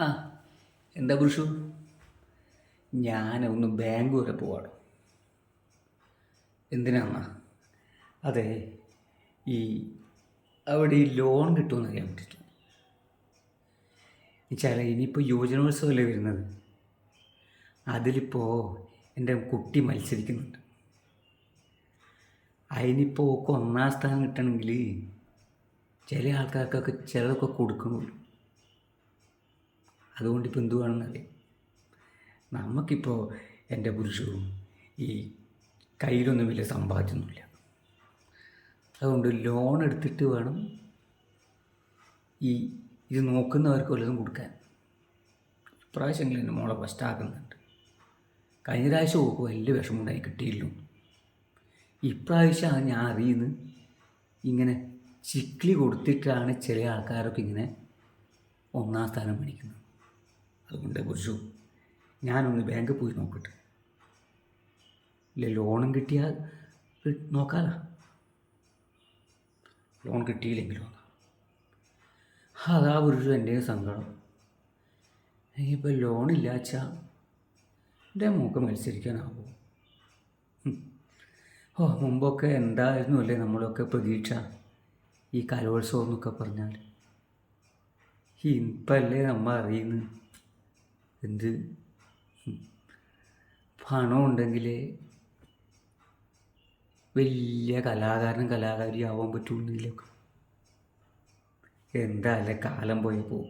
ആ. എന്താ പുരുഷു? ഒന്ന് ബാങ്ക് വരെ പോവാണ് എന്തിനാണ് അതെ ഈ അവിടെ ഈ ലോൺ കിട്ടുമെന്ന് അറിയാൻ വേണ്ടിയിട്ട്. വെച്ചാൽ ഇനിയിപ്പോൾ യുവജനോത്സവമല്ലേ വരുന്നത്? അതിലിപ്പോൾ എന്റെ കുട്ടി മത്സരിക്കുന്നുണ്ട്. അതിനിപ്പോൾ ഒക്കെ ഒന്നാം സ്ഥാനം കിട്ടണമെങ്കിൽ ചില ആൾക്കാർക്കൊക്കെ ചിലതൊക്കെ കൊടുക്കണമല്ലോ അതുകൊണ്ട് ഇപ്പോൾ എന്ത് നമുക്കിപ്പോൾ എന്റെ പുരുഷവും ഈ കയ്യിലൊന്നും വലിയ സമ്പാദ്യമൊന്നുമില്ല. അതുകൊണ്ട് ലോൺ എടുത്തിട്ട് വേണം ഈ ഇത് നോക്കുന്നവർക്ക് വല്ലതും കൊടുക്കാൻ. പ്രാവശ്യങ്ങളിൽ എന്റെ മോളെ ഫസ്റ്റാക്കുന്നുണ്ട് കഴിഞ്ഞ പ്രാവശ്യം നോക്കും വലിയ വിഷമമുണ്ടായി കിട്ടിയില്ല. ഇപ്രാവശ്യമാണ് ഞാൻ അറിയുന്നത് ഇങ്ങനെ ചിക്ലി കൊടുത്തിട്ടാണ് ചില ആൾക്കാരൊക്കെ ഇങ്ങനെ ഒന്നാം സ്ഥാനം മേടിക്കുന്നത്. അതുകൊണ്ട് പുരുഷു ഞാനൊന്ന് ബാങ്കിൽ പോയി നോക്കട്ടെ. ഇല്ല ലോണും കിട്ടിയാൽ നോക്കാലോ? ലോൺ കിട്ടിയില്ലെങ്കിലോ? അതാ പുരുഷു എന്റെ സങ്കടം. ഇപ്പം ലോണില്ല വെച്ചാൽ എന്റെ മൂക്ക് മത്സരിക്കാനാവോ. ഓ മുമ്പൊക്കെ എന്തായിരുന്നു അല്ലേ നമ്മളൊക്കെ പ്രതീക്ഷ? ഈ കലോത്സവം എന്നൊക്കെ പറഞ്ഞാൽ. ഇപ്പല്ലേ നമ്മൾ അറിയുന്നത്? എന്ത്. പണം ഉണ്ടെങ്കിൽ വലിയ കലാകാരനും കലാകാരിയാവാൻ പറ്റുമെന്നില്ല എന്താ അല്ലേ കാലം പോയ പോക്ക്?